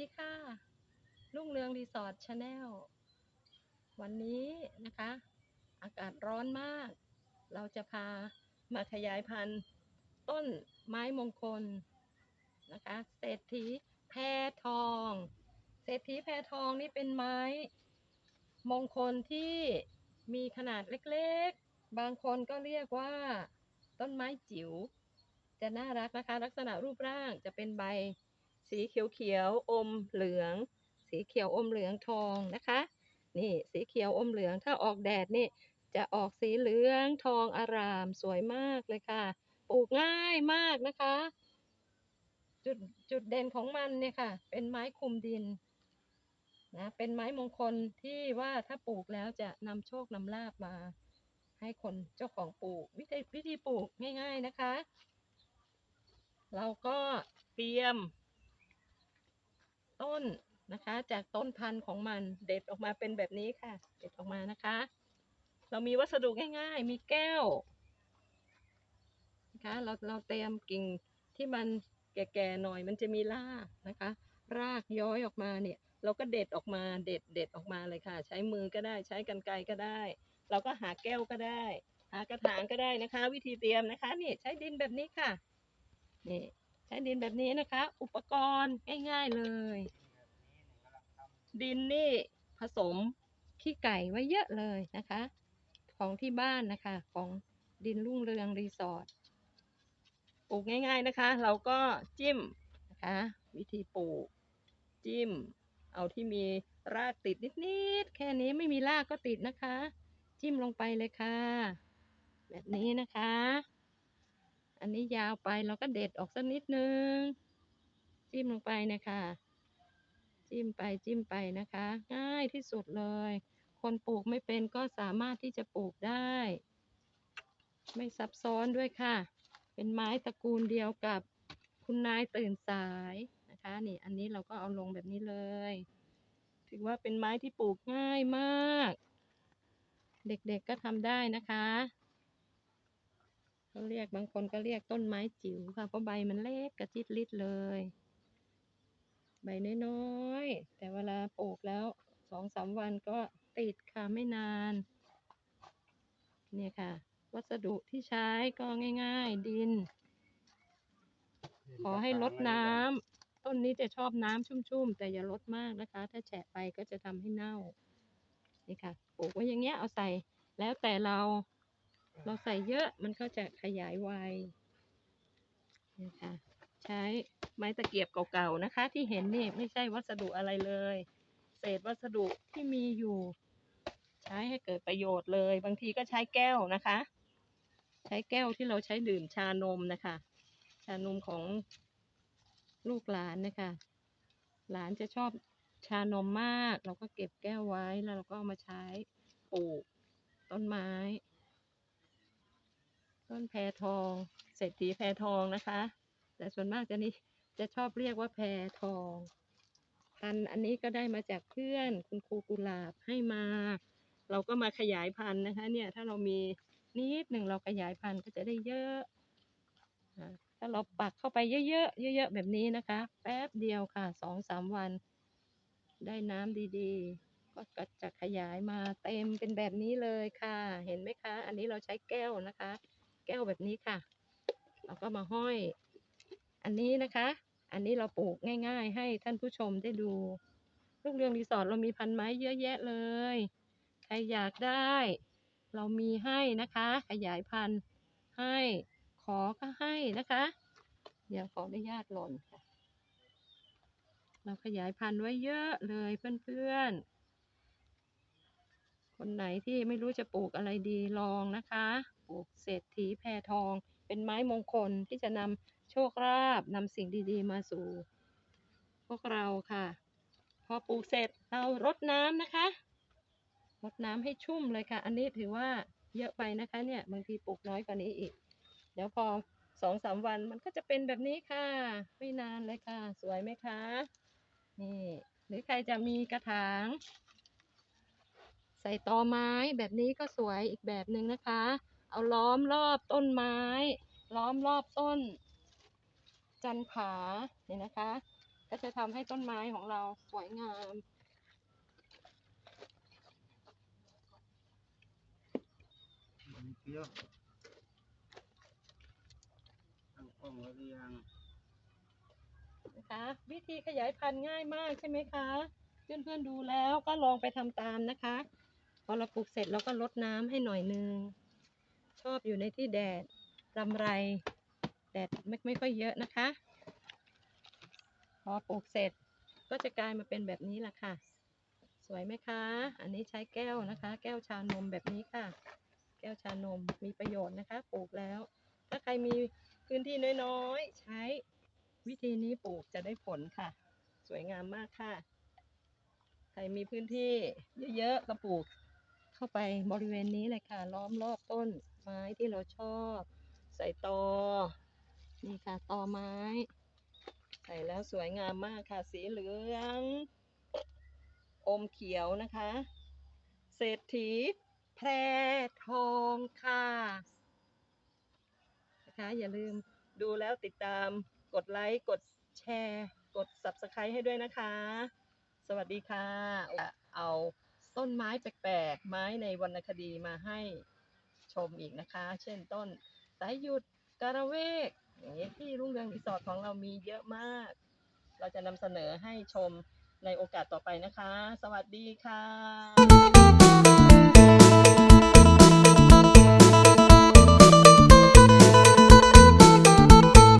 ดีค่ะรุ่งเรืองรีสอร์ทชาแนลวันนี้นะคะ อากาศร้อนมาก เราจะพามาขยายพันธุ์ ต้นไม้มงคลนะคะเศรษฐีแพรทอง เศรษฐีแพรทองนี่เป็นไม้ มงคลที่มีขนาดเล็กๆ บางคนก็เรียกว่า ต้นไม้จิ๋ว จะน่ารักนะคะ ลักษณะรูปร่างจะเป็นใบ สีเขียวๆอมเหลือง สีเขียวอมเหลืองทองนะคะ นี่สีเขียวอมเหลืองถ้าออกแดดนี่จะออกสีเหลืองทองอารามสวยมากเลยค่ะ ปลูกง่ายมากนะคะ จุดจุดเด่นของมันเนี่ยค่ะ เป็นไม้คุมดินนะเป็นไม้มงคลที่ว่าถ้าปลูกแล้วจะนำโชคนำลาบมา ให้คนเจ้าของปลูกวิธีวิธีปลูกง่าย ๆนะคะ เราก็เตรียม ต้นนะคะ จากต้นพันธุ์ของมันเด็ดออกมาเป็นแบบนี้ค่ะ เด็ดออกมานะคะ เรามีวัสดุง่ายๆ มีแก้วนะคะเราเราเตรียมกิ่งที่มันแก่ๆหน่อย มันจะมีรากนะคะ รากย้อยออกมาเนี่ย เราก็เด็ดออกมาเด็ดเด็ดออกมาเลยค่ะ ใช้มือก็ได้ใช้กรรไกรก็ได้ เราก็หาแก้วก็ได้ หากระถางก็ได้นะคะ วิธีเตรียมนะคะนี่ใช้ดินแบบนี้ค่ะนี่ ใช้ดินแบบนี้นะคะ อุปกรณ์ง่ายๆเลย ดินนี่ผสมขี้ไก่ไว้เยอะเลยนะคะ ของที่บ้านนะคะ ของดินรุ่งเรืองรีสอร์ทปลูกง่าย ๆนะคะ เราก็จิ้มนะคะ วิธีปลูก จิ้ม เอาที่มีรากติดนิดๆแค่นี้ไม่มีรากก็ติดนะคะ จิ้มลงไปเลยค่ะ แบบนี้นะคะ อันนี้ยาวไปเราก็เด็ดออกสักนิดนึง จิ้มลงไปนะคะ จิ้มไปจิ้มไปนะคะ ง่ายที่สุดเลย คนปลูกไม่เป็นก็สามารถที่จะปลูกได้ ไม่ซับซ้อนด้วยค่ะ เป็นไม้ตระกูลเดียวกับคุณนายตื่นสายนะคะ นี่อันนี้เราก็เอาลงแบบนี้เลย ถือว่าเป็นไม้ที่ปลูกง่ายมาก เด็กๆก็ทำได้นะคะ เขาเรียกบางคนก็เรียกต้นไม้จิ๋วค่ะ เพราะใบมันเล็กกระจิตริดเลย ใบน้อยๆ แต่เวลาปลูกแล้วสองสามวันก็ติดค่ะไม่นาน เนี่ยค่ะ วัสดุที่ใช้ก็ง่าย ๆ ดิน ขอให้ลดน้ำต้นนี้จะชอบน้ำชุ่มๆ แต่อย่าลดมากนะคะ ถ้าแฉะไปก็จะทำให้เน่า นี่ค่ะ ปลูกไว้อย่างเงี้ยเอาใส่แล้วแต่เรา เราใส่เยอะมันก็จะขยายไวนี่ค่ะใช้ไม้ตะเกียบเก่าๆนะคะ ที่เห็นนี่ไม่ใช่วัสดุอะไรเลย เศษวัสดุที่มีอยู่ ใช้ให้เกิดประโยชน์เลย บางทีก็ใช้แก้วนะคะ ใช้แก้วที่เราใช้ดื่มชานมนะคะ ชานมของลูกหลานนะคะ หลานจะชอบชานมมาก เราก็เก็บแก้วไว้แล้วเราก็เอามาใช้ปลูกต้นไม้ ต้นแพรทองเศรษฐีแพรทองนะคะ แต่ส่วนมากจะนี่จะชอบเรียกว่าแพรทองพันอันนี้ก็ได้มาจากเพื่อนคุณครูกุหลาบให้มา เราก็มาขยายพันธุ์นะคะ เนี่ย ถ้าเรามีนิดหนึ่งเราขยายพันธุ์ก็จะได้เยอะถ้าเราปักเข้าไปเยอะๆเยอะๆแบบนี้นะคะ แป๊บเดียวค่ะสองสามวัน ได้น้ำดีๆ ก็จะขยายมาเต็มเป็นแบบนี้เลยค่ะ เห็นไหมคะ อันนี้เราใช้แก้วนะคะ แก้วแบบนี้ค่ะ เราก็มาห้อย อันนี้นะคะ อันนี้เราปลูกง่าย ๆ ให้ท่านผู้ชมได้ดูลูกเรืองรีสอร์ทเรามีพันไม้เยอะแยะเลย ใครอยากได้ เรามีให้นะคะ ขยายพันธุ์ให้ขอก็ให้นะคะ เดี๋ยวขออนุญาตหล่นค่ะ เราขยายพันธุ์ไว้เยอะเลยเพื่อนๆคนไหนที่ไม่รู้จะปลูกอะไรดีลองนะคะ ปลูกเศรษฐีแพทอง เป็นไม้มงคลที่จะนำโชคลาภนำสิ่งดีๆ มาสู่ พวกเราค่ะ พอปลูกเสร็จเรารดน้ำนะคะ รดน้ำให้ชุ่มเลยค่ะ อันนี้ถือว่าเยอะไปนะคะเนี่ยบางทีปลูกน้อยกว่านี้อีก เดี๋ยวพอสองสามวันมันก็จะเป็นแบบนี้ค่ะ ไม่นานเลยค่ะ สวยไหมคะนี่หรือใครจะมีกระถาง ใส่ตอไม้แบบนี้ก็สวยอีกแบบหนึ่งนะคะ เอาล้อมรอบต้นไม้ ล้อมรอบต้น จันผาเนี่ยนะคะ ก็จะทำให้ต้นไม้ของเราสวยงามเปรี้ยวตั้งกล้องไว้หรือยังนะคะวิธีขยายพันธุ์ง่ายมากใช่ไหมคะ เพื่อนๆดูแล้วก็ลองไปทำตามนะคะ พอเราปลูกเสร็จเราก็ลดน้ำให้หน่อยนึงช อบอยู่ในที่แดดรำไรแดดไม่ไม่ค่อยเยอะนะคะ พอปลูกเสร็จก็จะกลายมาเป็นแบบนี้แหละค่ะ สวยไหมคะ อันนี้ใช้แก้วนะคะ แก้วชานมแบบนี้ค่ะ แก้วชานมมีประโยชน์นะคะ ปลูกแล้ว ถ้าใครมีพื้นที่น้อยๆ ใช้วิธีนี้ปลูกจะได้ผลค่ะ สวยงามมากค่ะ ใครมีพื้นที่เยอะๆก็ปลูก เข้าไปบริเวณนี้เลยค่ะ ล้อมรอบต้นไม้ที่เราชอบ ใส่ตอ นี่ค่ะตอไม้ ใส่แล้วสวยงามมากค่ะ สีเหลือง อมเขียวนะคะ เศรษฐีแพรทองค่ะนะคะอย่าลืมดูแล้วติดตามกดไลค์ กดแชร์ กด Subscribe ให้ด้วยนะคะ สวัสดีค่ะ เอา ต้นไม้แปลกๆ ไม้ในวรรณคดีมาให้ชมอีกนะคะ เช่นต้นสายหยุดการะเวก อย่างนี้ที่รุ่งเรืองรีสอร์ทของเรามีเยอะมาก เราจะนำเสนอให้ชมในโอกาสต่อไปนะคะ สวัสดีค่ะ